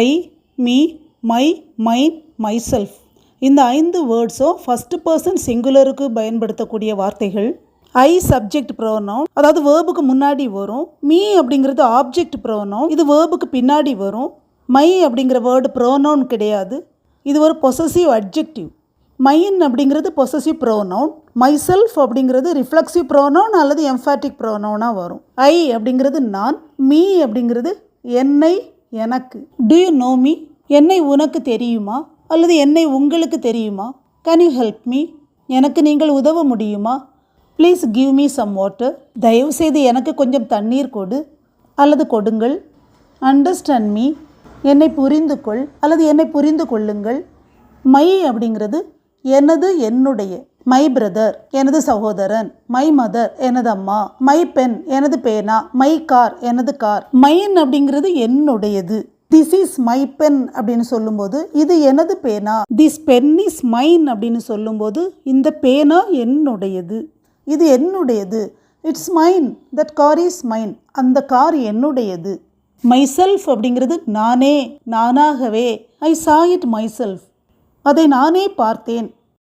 I me my mine myself இந்த ஐந்து வேர்ட்ஸோ first person சிங்குலருக்கு பயன்படுத்தக்கூடிய வார்த்தைகள். ஐ சப்ஜெக்ட் ப்ரோனோம் அதாவது வேர்புக்கு முன்னாடி வரும். மீ அப்படிங்கிறது ஆப்ஜெக்ட் ப்ரோனவுன் இது வேர்புக்கு பின்னாடி வரும். மை அப்படிங்கிற வேர்டு ப்ரோனவுன் கிடையாது. இது ஒரு பொசசிவ் அட்ஜெக்டிவ் மைன் அப்படிங்கிறது பொசசிவ் ப்ரோனவுன் மைசெல்ஃப் அப்படிங்கிறது ரிஃப்ளெக்சிவ் ப்ரோனவுன் அல்லது எம்ஃபாட்டிக் ப்ரோனவுனாக வரும். ஐ அப்படிங்கிறது நான் மீ அப்படிங்கிறது என்னை எனக்கு. டு யூ நோ மீ என்னை உனக்கு தெரியுமா? அல்லது என்னை உங்களுக்கு தெரியுமா? கேன் யூ ஹெல்ப் மீ எனக்கு நீங்கள் உதவ முடியுமா? Please give me some water தயவுசெய்து எனக்கு கொஞ்சம் தண்ணீர் கொடு. அல்லது கொடுங்கள். அண்டர்ஸ்டாண்ட் மீ என்னை புரிந்து கொள் அல்லது என்னை புரிந்து கொள்ளுங்கள் மை அப்படிங்கிறது எனது என்னுடைய. மை பிரதர் எனது சகோதரன். மை மதர் எனது அம்மா. மை பென் எனது பேனா. மை கார் எனது கார். மைன் அப்படிங்கிறது என்னுடையது. திஸ் இஸ் மை பென் அப்படின்னு சொல்லும்போது இது எனது பேனா. திஸ் பென் இஸ் மைன் அப்படின்னு சொல்லும்போது இந்த பேனா என்னுடையது. இது என்னுடையது. It's mine that car is mine அந்த கார் என்னுடையது. மை செல்ஃப் அப்படிங்கிறது நானே நானாகவே. ஐ சா இட் மை செல்ஃப் அதை நானே பார்த்தேன்.